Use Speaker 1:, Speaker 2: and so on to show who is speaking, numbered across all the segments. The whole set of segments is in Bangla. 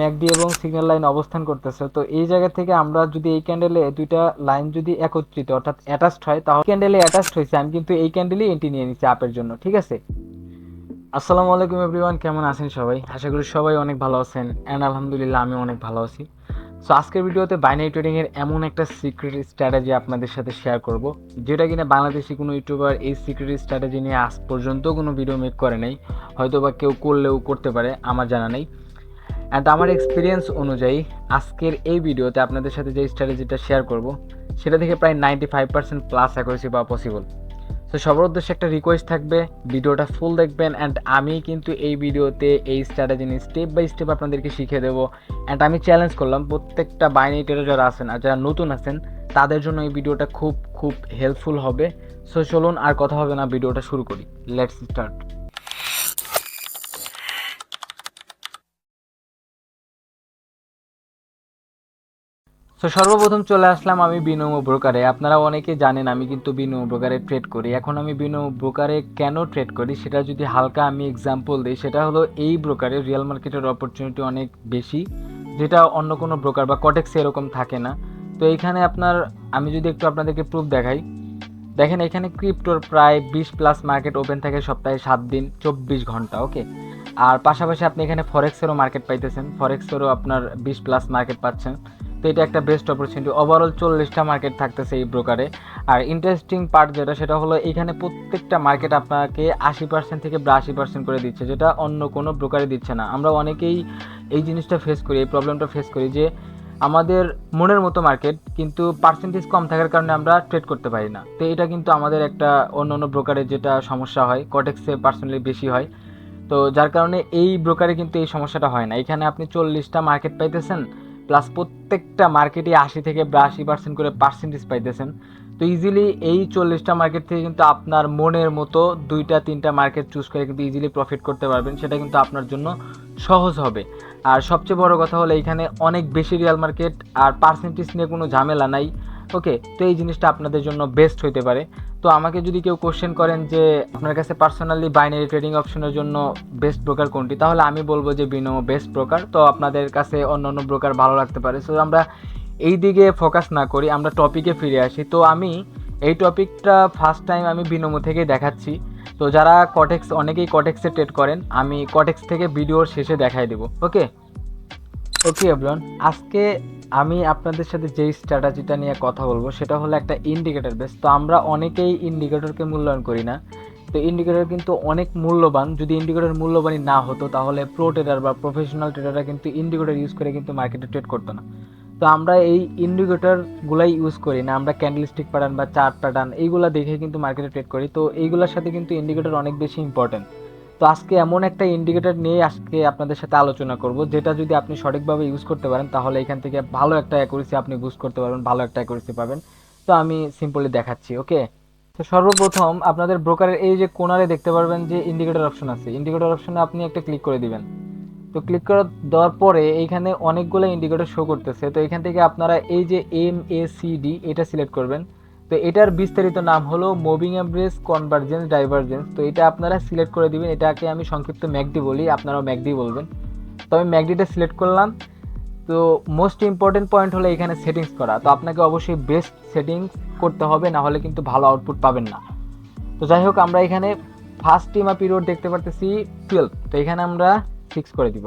Speaker 1: ম্যাকডি এবং সিগন্যাল লাইন অবস্থান করতেছে। তো এই জায়গা থেকে আমরা যদি এই ক্যান্ডেলে দুইটা লাইন যদি একত্রিত অর্থাৎ অ্যাটাচড হয়, তাহলে ক্যান্ডেলে অ্যাটাচড হয়েছে। আমি কিন্তু এই ক্যান্ডেলই এন্ট্রি নিয়ে নিচ্ছি আপের জন্য, ঠিক আছে? আসসালামু আলাইকুম এভরিওয়ান কেমন আছেন সবাই? আশা করি সবাই অনেক ভালো আছেন অ্যান্ড আলহামদুলিল্লাহ আমি অনেক ভালো আছি। সো আজকের ভিডিওতে বাইনারি ট্রেডিংয়ের এমন একটা সিক্রেট স্ট্র্যাটেজি আপনাদের সাথে শেয়ার করব, যেটা কিনা বাংলাদেশি কোনো ইউটিউবার এই সিক্রেট স্ট্র্যাটেজি নিয়ে আজ পর্যন্ত কোনো ভিডিও মেক করে নাই। হয়তো বা কেউ করলেও করতে পারে, আমার জানা নেই। অ্যান্ড আমার এক্সপিরিয়েন্স অনুযায়ী, আজকের এই ভিডিওতে আপনাদের সাথে যে স্ট্র্যাটেজিটা শেয়ার করব, সেটা থেকে প্রায় ninety five percent plus accuracy পাওয়া পসিবল তো সবার উদ্দেশ্যে একটা রিকোয়েস্ট থাকবে, ভিডিওটা ফুল দেখবেন অ্যান্ড আমি কিন্তু এই ভিডিওতে এই স্ট্র্যাটেজি নিয়ে স্টেপ বাই স্টেপ আপনাদেরকে শিখিয়ে দেবো। অ্যান্ড আমি চ্যালেঞ্জ করলাম, প্রত্যেকটা বাইনারি যারা আছেন আর যারা নতুন আছেন, তাদের জন্য এই ভিডিওটা খুব খুব হেল্পফুল হবে। সো চলুন আর কথা হবে না, ভিডিওটা শুরু করি। লেটস স্টার্ট তো সর্বপ্রথম চলে আসলাম আমি বিনম ব্রোকারে। আপনারা অনেকে জানেন আমি কিন্তু বিনম ব্রোকারে ট্রেড করি। এখন আমি বিনম ব্রোকারে কেন ট্রেড করি সেটা যদি হালকা আমি এক্সাম্পল দিই, সেটা হলো এই ব্রোকারে রিয়েল মার্কেটের অপরচুনিটি অনেক বেশি, যেটা অন্য কোনো ব্রোকার বা কটেক্সে এরকম থাকে না। তো এইখানে আপনার, আমি যদি একটু আপনাদেরকে প্রুফ দেখাই। দেখেন এখানে ক্রিপ্টোর প্রায় বিশ প্লাস মার্কেট ওপেন থাকে সপ্তাহে সাত দিন, চব্বিশ ঘণ্টা ওকে আর পাশাপাশি আপনি এখানে ফরেক্সেরও মার্কেট পাইতেছেন। ফরেক্সেরও আপনার বিশ প্লাস মার্কেট পাচ্ছেন। তো এটা একটা বেস্ট অপরচুনিটি ওভারঅল চল্লিশটা মার্কেট থাকতেছে এই ব্রোকারে আর ইন্টারেস্টিং পার্ট যেটা, সেটা হলো এখানে প্রত্যেকটা মার্কেট আপনাকে আশি পার্সেন্ট থেকে আশি পার্সেন্ট করে দিচ্ছে, যেটা অন্য কোনো ব্রোকারে দিচ্ছে না। আমরা অনেকেই এই জিনিসটা ফেস করি, এই প্রবলেমটা ফেস করি যে আমাদের মনের মতো মার্কেট কিন্তু পার্সেন্টেজ কম থাকার কারণে আমরা ট্রেড করতে পারি না। তো এটা কিন্তু আমাদের একটা অন্য অন্য ব্রোকারে যেটা সমস্যা হয় কটেক্সে পার্সোনালি বেশি হয়। তো যার কারণে এই ব্রোকারে কিন্তু এই সমস্যাটা হয় না। এখানে আপনি চল্লিশটা মার্কেট পাইতেছেন প্লাস প্রত্যেকটা মার্কেটে আশি থেকে আশি পার্সেন্ট করে পার্সেন্টেজ পাইতেছেন। তো ইজিলি এই চল্লিশটা মার্কেট থেকে কিন্তু আপনার মনের মতো দুইটা, তিনটা মার্কেট চুজ করে কিন্তু ইজিলি প্রফিট করতে পারবেন। সেটা কিন্তু আপনার জন্য সহজ হবে। আর সবচেয়ে বড় কথা হলো এখানে অনেক বেশি রিয়াল মার্কেট আর পার্সেন্টেজ নিয়ে কোনো ঝামেলা নাই। ওকে তো এই জিনিসটা আপনাদের জন্য বেস্ট হইতে পারে। তো আমাকে যদি কেউ কোশ্চেন করেন যে আপনার কাছে পার্সোনালি বাইনারি ট্রেডিং অপশনের জন্য বেস্ট ব্রোকার কোনটি, তাহলে আমি বলব যে বিনো বেস্ট ব্রোকার তো আপনাদের কাছে অন্য অন্য ব্রোকার ভালো লাগতে পারে। সো আমরা এই দিকে ফোকাস না করি, আমরা টপিকে ফিরে আসি। তো আমি এই টপিকটা ফার্স্ট টাইম আমি বিনোমো থেকেই দেখাচ্ছি। তো যারা কটেক্স অনেকেই কটেক্সে ট্রেড করেন, আমি কটেক্স থেকে ভিডিওর শেষে দেখাই দেবো। ওকে ওকে এভলন আজকে আমি আপনাদের সাথে যেই স্ট্র্যাটাজিটা নিয়ে কথা বলব, সেটা হলো একটা ইন্ডিকেটর বেস তো আমরা অনেকেই ইন্ডিকেটরকে মূল্যায়ন করি না। তো ইন্ডিকেটর কিন্তু অনেক মূল্যবান। যদি ইন্ডিকেটর মূল্যবানই না হতো, তাহলে প্রো ট্রেডার বা প্রফেশনাল ট্রেডাররা কিন্তু ইন্ডিকেটর ইউজ করে কিন্তু মার্কেটে ট্রেড করতো না। তো আমরা এই ইন্ডিকেটরগুলাই ইউজ করি না। আমরা ক্যান্ডেলস্টিক প্যাটার্ন বা চার্ট প্যাটার্ন এইগুলো দেখে কিন্তু মার্কেটে ট্রেড করি। তো এইগুলোর সাথে কিন্তু ইন্ডিকেটর অনেক বেশি ইম্পর্টেন্ট তো আজকে এমন একটা ইন্ডিকেটর নিয়ে আজকে আপনাদের সাথে আলোচনা করব, যেটা যদি আপনি সঠিকভাবে ইউজ করতে পারেন, তাহলে এখান থেকে ভালো একটা অ্যাকুরেসি আপনি বুস্ট করতে পারবেন, ভালো একটা অ্যাকুরেসি পাবেন। তো আমি সিম্পলি দেখাচ্ছি ওকে তো সর্বপ্রথম আপনাদের ব্রোকারের এই যে কোনারে দেখতে পারবেন যে ইন্ডিকেটর অপশন আছে। ইন্ডিকেটর অপশনে আপনি একটা ক্লিক করে দিবেন। তো ক্লিক করে দেওয়ার পরে এইখানে অনেকগুলো ইন্ডিকেটর শো করতেছে। তো এখান থেকে আপনারা এই যে এম এ সি ডি এটা সিলেক্ট করবেন। তো এটার বিস্তারিত নাম হলো মুভিং অ্যাভারেজ কনভার্জেন্স ডাইভারজেন্স তো এটা আপনারা সিলেক্ট করে দিবেন। এটাকে আমি সংক্ষিপ্ত ম্যাকডি বলি, আপনারাও ম্যাকডি বলবেন। তো আমি ম্যাকডিটা সিলেক্ট করলাম। তো মোস্ট ইম্পর্টেন্ট পয়েন্ট হলো এখানে সেটিংস করা। তো আপনাকে অবশ্যই বেস্ট সেটিংস করতে হবে, না হলে কিন্তু ভালো আউটপুট পাবেন না। তো যাই হোক, আমরা এখানে ফার্স্ট টিমা পিরিয়ড দেখতে পারতেছি টুয়েলভ তো এখানে আমরা সিক্স করে দিব।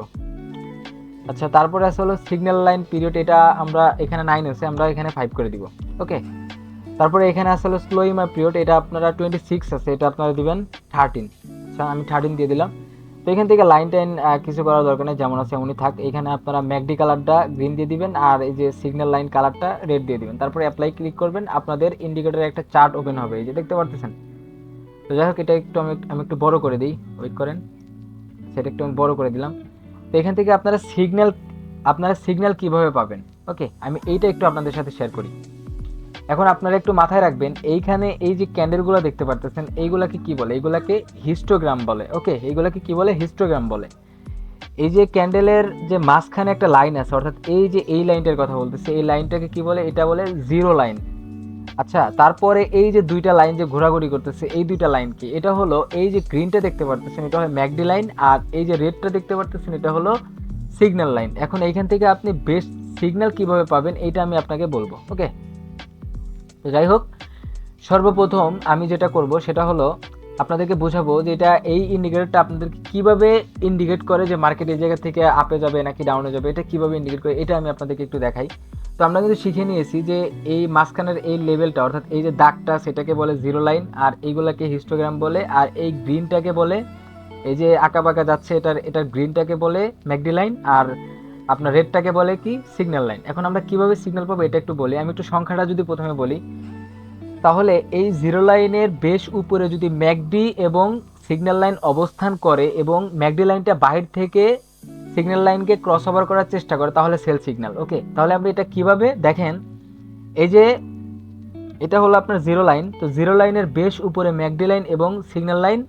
Speaker 1: আচ্ছা তারপরে আসলে হলো সিগন্যাল লাইন পিরিয়ড এটা আমরা এখানে নাইন আছে, আমরা এখানে ফাইভ করে দিব। ওকে তারপরে এখানে আসলে স্লো ইমার পিরিয়ড এটা আপনারা টোয়েন্টি সিক্স আছে, এটা আপনারা দিবেন থার্টিন আচ্ছা আমি থার্টিন দিয়ে দিলাম। তো এখান থেকে লাইন টাইন কিছু করার দরকার নেই, যেমন আছে উনি থাক। এখানে আপনারা ম্যাকডি কালারটা গ্রিন দিয়ে দিবেন আর এই যে সিগন্যাল লাইন কালারটা রেড দিয়ে দিবেন। তারপরে অ্যাপ্লাই ক্লিক করবেন, আপনাদের ইন্ডিকেটরের একটা চার্ট ওপেন হবে, এই যে দেখতে পারতেছেন? তো যাই হোক, এটা একটু আমি আমি একটু বড় করে দিই ওয়েট করেন। সেটা একটু আমি বড় করে দিলাম। তো এখান থেকে আপনারা সিগন্যাল আপনারা সিগন্যাল কীভাবে পাবেন? ওকে আমি এইটা একটু আপনাদের সাথে শেয়ার করি। এখন আপনারা একটু মাথায় রাখবেন, এইখানে এই যে ক্যান্ডেলগুলো দেখতে পারতেছেন, এইগুলাকে কি বলে? এইগুলাকে হিস্টোগ্রাম বলে ওকে এইগুলাকে কি বলে? হিস্টোগ্রাম বলে। এই যে ক্যান্ডেলের যে মাঝখানে একটা লাইন আছে, অর্থাৎ এই যে এই লাইনটার কথা বলতেছে, এই লাইনটাকে কি বলে? এটা বলে জিরো লাইন আচ্ছা তারপরে এই যে দুইটা লাইন যে ঘোরাঘুরি করতেছে, এই দুইটা লাইন কি? এটা হলো এই যে গ্রিনটা দেখতে পারতেছেন, এটা হলো ম্যাকডি লাইন আর এই যে রেডটা দেখতে পারতেছেন, এটা হলো সিগন্যাল লাইন এখন এইখান থেকে আপনি বেস্ট সিগন্যাল কীভাবে পাবেন এটা আমি আপনাকে বলব ওকে তো যাই হোক, সর্বপ্রথম আমি যেটা করব সেটা হলো আপনাদেরকে বোঝাবো যে এটা এই ইন্ডিকেটরটা আপনাদেরকে কীভাবে ইন্ডিকেট করে যে মার্কেট এই জায়গা থেকে আপে যাবে নাকি ডাউনে যাবে, এটা কীভাবে ইন্ডিকেট করে, এটা আমি আপনাদেরকে একটু দেখাই। তো আমরা কিন্তু শিখে নিয়েছি যে এই মাঝখানের এই লেভেলটা অর্থাৎ এই যে দাগটা, সেটাকে বলে জিরো লাইন আর এইগুলাকে হিস্টোগ্রাম বলে, আর এই গ্রিনটাকে বলে, এই যে আঁকা বাঁকা যাচ্ছে এটার এটার গ্রিনটাকে বলে ম্যাকডি লাইন আর আপনার রেডটাকে বলে কি? সিগন্যাল লাইন এখন আমরা কীভাবে সিগন্যাল পাবো এটা একটু বলি। আমি একটু সংখ্যাটা যদি প্রথমে বলি। তাহলে এই জিরো লাইনের বেশ উপরে যদি ম্যাকডি এবং সিগন্যাল লাইন অবস্থান করে এবং ম্যাকডি লাইনটা বাহির থেকে সিগন্যাল লাইনকে ক্রস ওভার করার চেষ্টা করে, তাহলে সেল সিগন্যাল ওকে তাহলে আপনি এটা কীভাবে? দেখেন, এই যে এটা হলো আপনার জিরো লাইন তো জিরো লাইনের বেশ উপরে ম্যাকডি লাইন এবং সিগন্যাল লাইন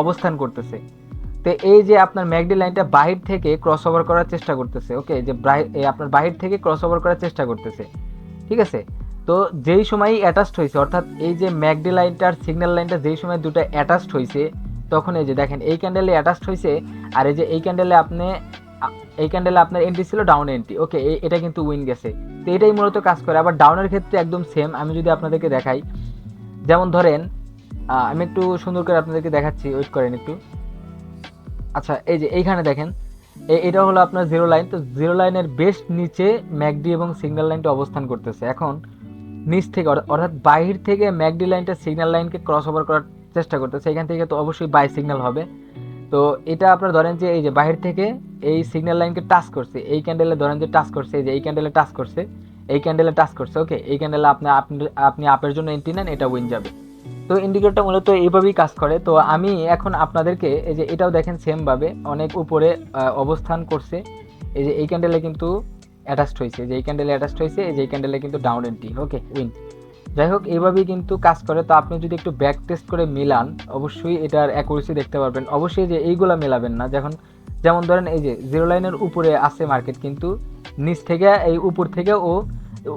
Speaker 1: অবস্থান করতেছে। তো এই যে আপনার ম্যাকডি লাইনটা বাহির থেকে ক্রস ওভার করার চেষ্টা করতেছে ওকে যে আপনার বাহির থেকে ক্রস ওভার করার চেষ্টা করতেছে, ঠিক আছে? তো যেই সময় অ্যাটাচড হয়েছে অর্থাৎ এই যে ম্যাকডি লাইনটার সিগন্যাল লাইনটা যেই সময় দুটো অ্যাটাচড হয়েছে তখন এই যে দেখেন, এই ক্যান্ডেলে অ্যাটাচড হয়েছে আর এই যে এই ক্যান্ডেলে আপনি এই ক্যান্ডেলে আপনার এন্ট্রি ছিল ডাউন এন্ট্রি ওকে এটা কিন্তু উইন গেছে। তো এটাই মূলত কাজ করে। আবার ডাউনের ক্ষেত্রে একদম সেম আমি যদি আপনাদেরকে দেখাই, যেমন ধরেন আমি একটু সুন্দর করে আপনাদেরকে দেখাচ্ছি ওয়েট করেন একটু। আচ্ছা এই যে এইখানে দেখেন এটা হলো আপনার জিরো লাইন তো জিরো লাইনের বেশ নিচে ম্যাকডি এবং সিগন্যাল লাইনটা অবস্থান করতেছে। এখন নিচ থেকে, অর- অর্থাৎ বাহির থেকে ম্যাকডি লাইনটা সিগন্যাল লাইনকে ক্রস ওভার করার চেষ্টা করতেছে, এখান থেকে তো অবশ্যই বাই সিগন্যাল হবে। তো এটা আপনার ধরেন যে, এই যে বাহির থেকে এই সিগন্যাল লাইনকে টাচ করছে, এই ক্যান্ডেলে ধরেন যে টাচ করছে, এই যে এই ক্যান্ডেলে টাচ করছে, এই ক্যান্ডেলে টাচ করছে ওকে এই ক্যান্ডেলে আপনি আপনি আপনি আপের জন্য এন্ট্রি নেন, এটা উইন যাবে। তো ইন্ডিকেটরটা মূলত এইভাবেই কাজ করে। তো আমি এখন আপনাদেরকে এই যে এটাও দেখেন সেমভাবে অনেক উপরে অবস্থান করছে। এই যে এই ক্যান্ডেলে কিন্তু অ্যাটাচড হয়েছে। যে এই ক্যান্ডেলে অ্যাটাচড হয়েছে, এই যে এই ক্যান্ডেলে কিন্তু ডাউন এন্ট্রি ওকে উইন যাই হোক, এইভাবেই কিন্তু কাজ করে। তো আপনি যদি একটু ব্যাক টেস্ট করে মিলান, অবশ্যই এটার অ্যাকুরেসি দেখতে পারবেন। অবশ্যই যে এইগুলা মেলাবেন না। যখন, যেমন ধরেন এই যে জিরো লাইনের উপরে আছে মার্কেট কিন্তু নিচ থেকে, এই উপর থেকে ও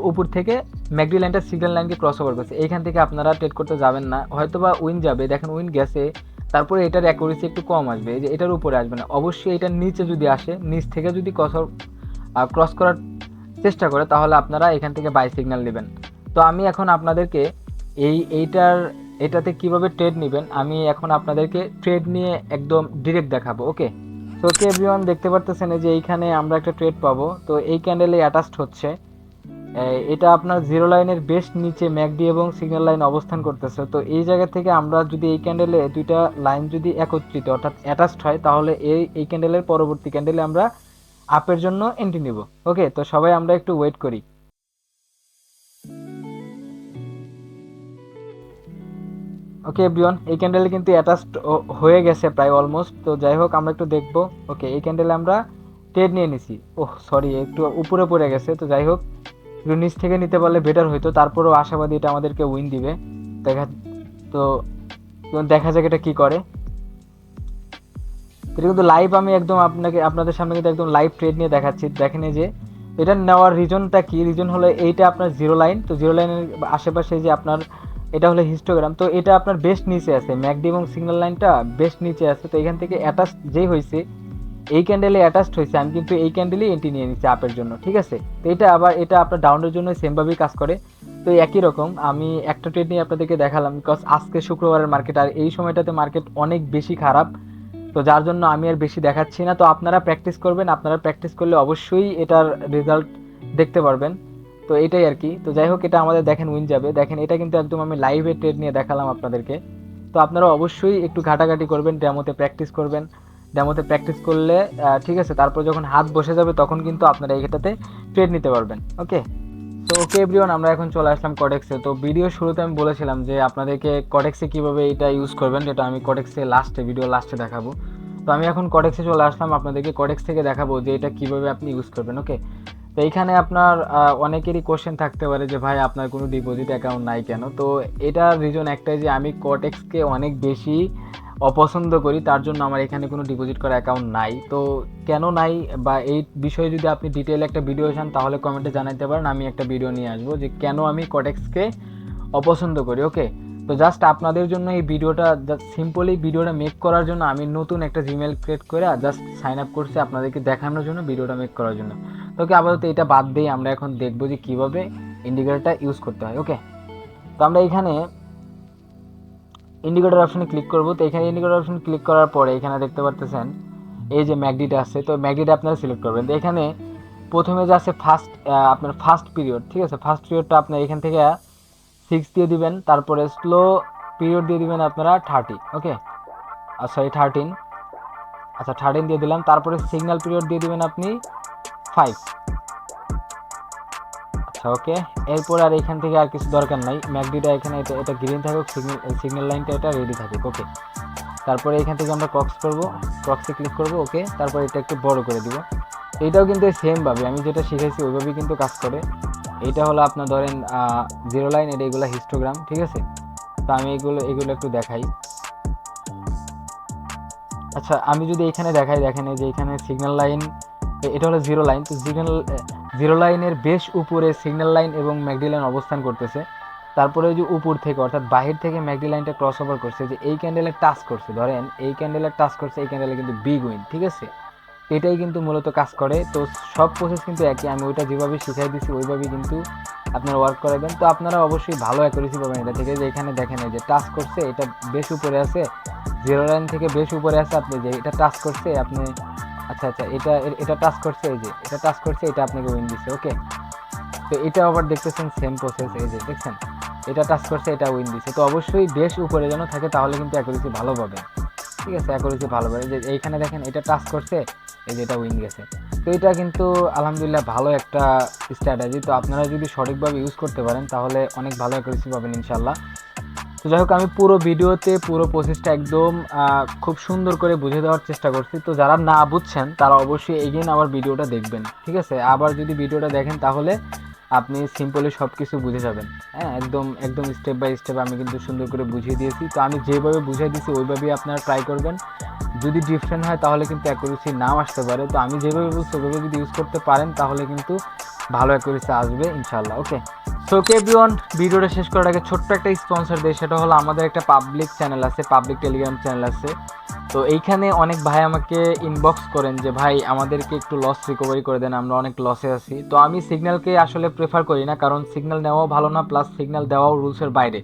Speaker 1: উপর থেকে ম্যাকডি লাইনটা সিগন্যাল লাইনকে ক্রস ওভার করছে। এইখান থেকে আপনারা ট্রেড করতে যাবেন না। হয়তো বা উইন যাবে। দেখেন উইন গেছে। তারপরে এটার অ্যাকুরেসি একটু কম আসবে। যে এটার উপরে আসবে না। অবশ্যই এটার নিচে যদি আসে, নিচ থেকে যদি ক্রস ক্রস করার চেষ্টা করে, তাহলে আপনারা এখান থেকে বাই সিগন্যাল নেবেন। তো আমি এখন আপনাদেরকে এই, এইটার, এটাতে কীভাবে ট্রেড নেবেন, আমি এখন আপনাদেরকে ট্রেড নিয়ে একদম ডিরেক্ট দেখাবো ওকে তো ওকে এভরিওয়ান দেখতে পারতেছেন? যে এইখানে আমরা একটা ট্রেড পাবো। তো এই ক্যান্ডেলে অ্যাটাচড হচ্ছে। এটা আপনার জিরো লাইনের বেশ নিচে ম্যাকডি এবং সিগন্যাল লাইন অবস্থান করতেছে। তো এই জায়গা থেকে আমরা যদি এই ক্যান্ডেলে দুইটা লাইন যদি একত্রিত অর্থাৎ অ্যাটাচড হয়, তাহলে এই এই ক্যান্ডেলের পরবর্তী ক্যান্ডেলে আমরা আপের জন্য এন্ট্রি নিব। ওকে তো সবাই আমরা একটু ওয়েট করি। ওকে এভরিওয়ান এই ক্যান্ডেলে কিন্তু অ্যাটাচড হয়ে গেছে প্রায় অলমোস্ট তো যাই হোক, আমরা একটু দেখব। ওকে এই ক্যান্ডেলে আমরা ট্রেড নিয়ে নিছি। ওহ সরি একটু উপরে পড়ে গেছে। তো যাই হোক একটু নিচ থেকে নিতে পারলে বেটার হইতো। তারপরেও আশাবাদী এটা আমাদেরকে উইন দিবে। দেখা তো দেখা যাক এটা কি করে। এটা কিন্তু লাইভ আমি একদম আপনাকে আপনাদের সামনে কিন্তু একদম লাইভ ট্রেড নিয়ে দেখাচ্ছি। দেখেন যে, এটা নেওয়ার রিজনটা কি? রিজন হলো এইটা আপনার জিরো লাইন তো জিরো লাইনের আশেপাশে যে আপনার, এটা হলো হিস্টোগ্রাম তো এটা আপনার বেস্ট নিচে আছে। ম্যাকডি এবং সিগন্যাল লাইনটা বেস্ট নিচে আছে। তো এখান থেকে অ্যাটাচ যেই হয়েছে এই ক্যান্ডেলে অ্যাটাচড হয়েছে, আমি কিন্তু এই ক্যান্ডেলেই এন্ট্রি নিয়ে নিচ্ছি আপের জন্য, ঠিক আছে? তো এটা আবার, এটা আপনার ডাউনের জন্য সেমভাবেই কাজ করে। তো একই রকম, আমি একটা ট্রেড নিয়ে আপনাদেরকে দেখালাম বিকজ আজকে শুক্রবারের মার্কেট আর এই সময়টাতে মার্কেট অনেক বেশি খারাপ। তো যার জন্য আমি আর বেশি দেখাচ্ছি না। তো আপনারা প্র্যাকটিস করবেন, আপনারা প্র্যাকটিস করলে অবশ্যই এটার রেজাল্ট দেখতে পারবেন। তো এটাই আর কি। তো যাই হোক, এটা আমাদের দেখেন উইন যাবে। দেখেন, এটা কিন্তু একদম আমি লাইভে ট্রেড নিয়ে দেখালাম আপনাদেরকে। তো আপনারা অবশ্যই একটু ঘাটাঘাটি করবেন ডেমোতে প্র্যাকটিস করবেন। ডেমোতে প্র্যাকটিস করলে ঠিক আছে, তারপর যখন হাত বসে যাবে তখন কিন্তু আপনারা এইটাতে ট্রেড নিতে পারবেন ওকে তো ওকে এভরিওয়ান আমরা এখন চলে আসলাম কটেক্সে তো ভিডিও শুরুতে আমি বলেছিলাম যে আপনাদেরকে কটেক্সে কীভাবে এটা ইউজ করবেন, যেটা আমি কটেক্সে লাস্টে ভিডিও লাস্টে দেখাবো। তো আমি এখন কটেক্সে চলে আসলাম, আপনাদেরকে কটেক্স থেকে দেখাবো যে এটা কীভাবে আপনি ইউজ করবেন ওকে তো এইখানে আপনার অনেকেরই কোশ্চেন থাকতে পারে যে, ভাই, আপনার কোনো ডিপোজিট অ্যাকাউন্ট নাই কেন? তো এটার রিজন একটাই যে, আমি কটেক্সকে অনেক বেশি অপছন্দ করি, তার জন্য আমার এখানে কোনো ডিপোজিট করা অ্যাকাউন্ট নাই। তো কেন নাই? বা এই বিষয়ে যদি আপনি ডিটেল একটা ভিডিও চান, তাহলে কমেন্টে জানাতে পারেন, আমি একটা ভিডিও নিয়ে আসব যে কেন আমি কটেক্সকে অপছন্দ করি ওকে তো জাস্ট আপনাদের জন্য এই ভিডিওটা সিম্পলি ভিডিওটা মেক করার জন্য আমি নতুন একটা জিমেল ক্রিয়েট করে জাস্ট সাইন আপ করছি আপনাদেরকে দেখানোর জন্য ভিডিওটা মেক করার জন্য। তো ওকে আপাতত এটা বাদ দিয়ে আমরা এখন দেখব যে কীভাবে ইন্ডিকেটরটা ইউজ করতে হয় ওকে তো আমরা এখানে ইন্ডিকেটর অপশনে ক্লিক করব। তো এখানে ইন্ডিকেটর অপশন ক্লিক করার পরে এখানে দেখতে পারতেছেন, এই যে ম্যাগডিটা আছে, তো ম্যাগডিটা আপনারা সিলেক্ট করবেন। তো এখানে প্রথমে যে আছে ফার্স্ট আপনার ফার্স্ট পিরিয়ড ঠিক আছে? ফার্স্ট পিরিয়ডটা আপনার এখান থেকে সিক্স দিয়ে দিবেন, তারপরে স্লো পিরিয়ড দিয়ে দিবেন আপনারা থার্টি ওকে সরি থার্টিন আচ্ছা থার্টিন দিয়ে দিলাম। তারপরে সিগন্যাল পিরিয়ড দিয়ে দিবেন আপনি ফাইভ আচ্ছা ওকে। এরপর আর এখান থেকে আর কিছু দরকার নাই। ম্যাকডিটা এখানে এটা এটা গ্রিন থাকুক সিগন্যাল সিগন্যাল লাইনটা এটা রেডি থাকুক ওকে তারপরে এখান থেকে আমরা ক্রক্স করব। ক্রক্সে ক্লিক করব ওকে তারপর এটা একটু বড় করে দিব। এইটাও কিন্তু সেমভাবে আমি যেটা শিখেছি ওইভাবেই কিন্তু কাজ করে। এটা হলো আপনার ধরেন জিরো লাইন এটা এগুলো হিস্টোগ্রাম ঠিক আছে? তো আমি এগুলো এগুলো একটু দেখাই। আচ্ছা আমি যদি এখানে দেখাই, দেখেন যে এখানে সিগন্যাল লাইন এটা হলো জিরো লাইন তো সিগন্যাল জিরো লাইনের বেশ উপরে সিগন্যাল লাইন এবং ম্যাগডি লাইন অবস্থান করতেছে। তারপরে যে উপর থেকে, অর্থাৎ বাহির থেকে ম্যাকডি লাইনটা ক্রস ওভার করছে যে এই ক্যান্ডেলের টাচ করছে। ধরেন এই ক্যান্ডেলের টাচ করছে, এই ক্যান্ডেলে কিন্তু বিগ উইন ঠিক আছে? এটাই কিন্তু মূলত কাজ করে। তো সব প্রসেস কিন্তু একই। আমি ওইটা যেভাবে শিখাই দিচ্ছি ওইভাবেই কিন্তু আপনারা ওয়ার্ক করাবেন তো আপনারা অবশ্যই ভালো অ্যাকুরেসি পাবেন এটা থেকে। যে এখানে দেখেন যে টাচ করছে, এটা বেশ উপরে আছে। জিরো লাইন থেকে বেশ উপরে আছে, আপনি যে এটা টাচ করছে, আপনি আচ্ছা আচ্ছা এটা এটা টাচ করছে এই যে, এটা টাচ করছে, এটা আপনাকে উইন দিচ্ছে ওকে তো এটা আবার দেখতেছেন সেম প্রসেস এই যে, দেখছেন? এটা টাচ করছে, এটা উইন দিচ্ছে তো অবশ্যই বেশ উপরে যেন থাকে, তাহলে কিন্তু অ্যাকুরেসি ভালো পাবেন ঠিক আছে অ্যাকুরেসি ভালো পাবে। যে, এইখানে দেখেন, এটা টাচ করছে, এই যে, এটা উইন গেছে। তো এটা কিন্তু আলহামদুলিল্লাহ ভালো একটা স্ট্র্যাটেজি তো আপনারা যদি সঠিকভাবে ইউজ করতে পারেন, তাহলে অনেক ভালো অ্যাকুরেসি পাবেন ইনশাল্লাহ তো যাই হোক, আমি পুরো ভিডিওতে, পুরো প্রসেসটা একদম খুব সুন্দর করে বুঝে দেওয়ার চেষ্টা করছি। তো যারা না বুঝছেন, তারা অবশ্যই এগেন আবার ভিডিওটা দেখবেন, ঠিক আছে? আবার যদি ভিডিওটা দেখেন, তাহলে আপনি সিম্পলি সব কিছু বুঝে যাবেন। হ্যাঁ একদম একদম স্টেপ বাই স্টেপ আমি কিন্তু সুন্দর করে বুঝিয়ে দিয়েছি। তো আমি যেভাবে বুঝিয়ে দিয়েছি, ওইভাবেই আপনারা ট্রাই করবেন। যদি ডিফারেন্ট হয়, তাহলে কিন্তু অ্যাকুরেসি নাও আসতে পারে। তো আমি যেভাবে বুঝছি ওইভাবে যদি ইউজ করতে পারেন, তাহলে কিন্তু ভালো অ্যাকুরেসি আসবে ইনশাল্লাহ ওকে সো কে বিয়ন ভিডিওটা শেষ করার আগে ছোট্ট একটা স্পন্সর দেয় সেটা হলো আমাদের একটা পাবলিক চ্যানেল আছে পাবলিক টেলিগ্রাম চ্যানেল আছে। তো এইখানে অনেক ভাই আমাকে ইনবক্স করেন যে, ভাই, আমাদেরকে একটু লস রিকভারি করে দেন, আমরা অনেক লসে আছি। তো আমি সিগন্যালকে আসলে প্রেফার করি না, কারণ সিগন্যাল নেওয়াও ভালো না প্লাস সিগন্যাল দেওয়াও রুলসের বাইরে।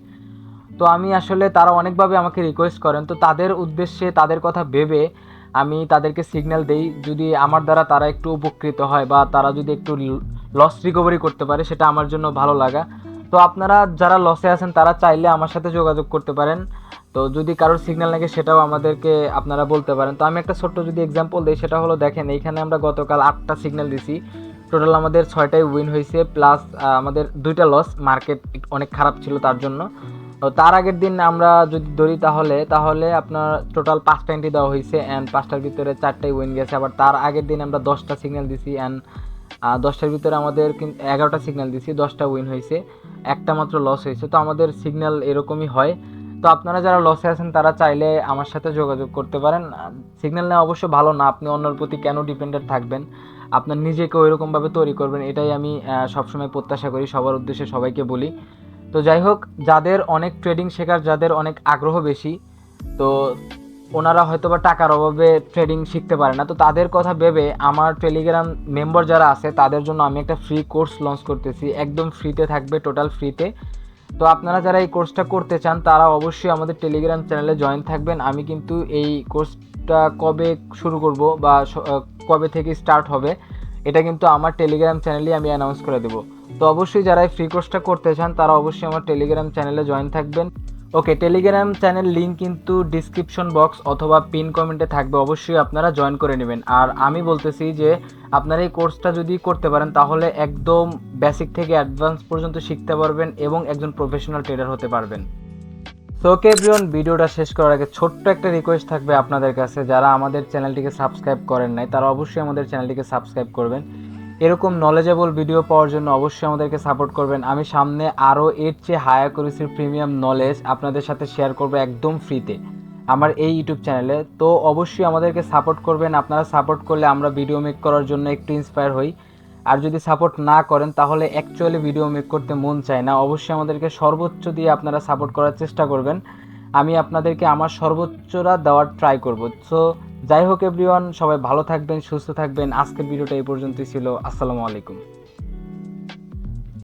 Speaker 1: তো আমি আসলে তারা অনেকভাবে আমাকে রিকোয়েস্ট করেন, তো তাদের উদ্দেশ্যে, তাদের কথা ভেবে আমি তাদেরকে সিগন্যাল দেই। যদি আমার দ্বারা তারা একটু উপকৃত হয় বা তারা যদি একটু লস রিকভারি করতে পারে, সেটা আমার জন্য ভালো লাগা। তো আপনারা যারা লসে আছেন, তারা চাইলে আমার সাথে যোগাযোগ করতে পারেন। তো যদি কারোর সিগন্যাল লাগে, সেটাও আমাদেরকে আপনারা বলতে পারেন। তো আমি একটা ছোট্ট যদি এক্সাম্পল দিই, সেটা হলো দেখেন, এইখানে আমরা গতকাল আটটা সিগন্যাল দিছি। টোটাল আমাদের ছয়টাই উইন হয়েছে প্লাস আমাদের দুইটা লস মার্কেট অনেক খারাপ ছিল তার জন্য। তো তার আগের দিন আমরা যদি ধরি তাহলে তাহলে আপনার টোটাল পাঁচটা এন্ট্রি দেওয়া হয়েছে অ্যান্ড পাঁচটার ভিতরে চারটাই উইন গেছে। আবার তার আগের দিন আমরা দশটা সিগন্যাল দিছি অ্যান্ড দশটার ভিতরে আমাদের কিন্তু এগারোটা সিগন্যাল দিয়েছি দশটা উইন হয়েছে, একটা মাত্র লস হয়েছে। তো আমাদের সিগন্যাল এরকমই হয়। তো আপনারা যারা লসে আছেন, তারা চাইলে আমার সাথে যোগাযোগ করতে পারেন। সিগন্যাল নেওয়া অবশ্য ভালো না, আপনি অন্যর প্রতি কেন ডিপেন্ডেন্ট থাকবেন? আপনার নিজেকে ওইরকমভাবে তৈরি করবেন, এটাই আমি সবসময় প্রত্যাশা করি, সবার উদ্দেশ্যে সবাইকে বলি। তো যাই হোক, যাদের অনেক ট্রেডিং শেখার, যাদের অনেক আগ্রহ বেশি, তো ওনারা হয়তো বা টাকার অভাবে ট্রেডিং শিখতে পারে না। তো তাদের কথা ভেবে আমার টেলিগ্রাম মেম্বার যারা আছে, তাদের জন্য আমি একটা ফ্রি কোর্স লঞ্চ করতেছি। একদম ফ্রিতে থাকবে টোটাল ফ্রিতে তো। আপনারা যারা এই কোর্সটা করতে চান, তারা অবশ্যই আমাদের টেলিগ্রাম চ্যানেলে জয়েন থাকবেন। আমি কিন্তু এই কোর্সটা কবে শুরু করব বা কবে থেকে স্টার্ট হবে, এটা কিন্তু আমার টেলিগ্রাম চ্যানেলেই আমি অ্যানাউন্স করে দেবো। তো অবশ্যই যারা এই ফ্রি কোর্সটা করতে চান, তারা অবশ্যই আমার টেলিগ্রাম চ্যানেলে জয়েন থাকবেন। ওকে টেলিগ্রাম চ্যানেল লিঙ্ক কিন্তু ডিসক্রিপশন বক্স অথবা পিন কমেন্টে থাকবে, অবশ্যই আপনারা জয়েন করে নেবেন। আর আমি বলতেছি যে, আপনারা এই কোর্সটা যদি করতে পারেন, তাহলে একদম বেসিক থেকে অ্যাডভান্স পর্যন্ত শিখতে পারবেন এবং একজন প্রফেশনাল ট্রেডার হতে পারবেন। সো ওকে এভরিওয়ান ভিডিওটা শেষ করার আগে ছোট্ট একটা রিকোয়েস্ট থাকবে আপনাদের কাছে। যারা আমাদের চ্যানেলটিকে সাবস্ক্রাইব করেন নাই, তারা অবশ্যই আমাদের চ্যানেলটিকে সাবস্ক্রাইব করবেন। এরকম নলেজেবল ভিডিও পাওয়ার জন্য অবশ্যই আমাদেরকে সাপোর্ট করবেন। আমি সামনে আরও এর চেয়ে হায়ার করেছির প্রিমিয়াম নলেজ আপনাদের সাথে শেয়ার করব একদম ফ্রিতে আমার এই ইউটিউব চ্যানেলে তো অবশ্যই আমাদেরকে সাপোর্ট করবেন। আপনারা সাপোর্ট করলে আমরা ভিডিও মেক করার জন্য একটু ইন্সপায়ার হই। আর যদি সাপোর্ট না করেন, তাহলে অ্যাকচুয়ালি ভিডিও মেক করতে মন চায় না। অবশ্যই আমাদেরকে সর্বোচ্চ দিয়ে আপনারা সাপোর্ট করার চেষ্টা করবেন। আমি আপনাদেরকে আমার সর্বোচ্চটা দেওয়ার ট্রাই করব। সো যাই হোক এভরিওয়ান সবাই ভালো থাকবেন, সুস্থ থাকবেন। আজকের ভিডিওটা এই পর্যন্তই ছিল। আসসালামু আলাইকুম।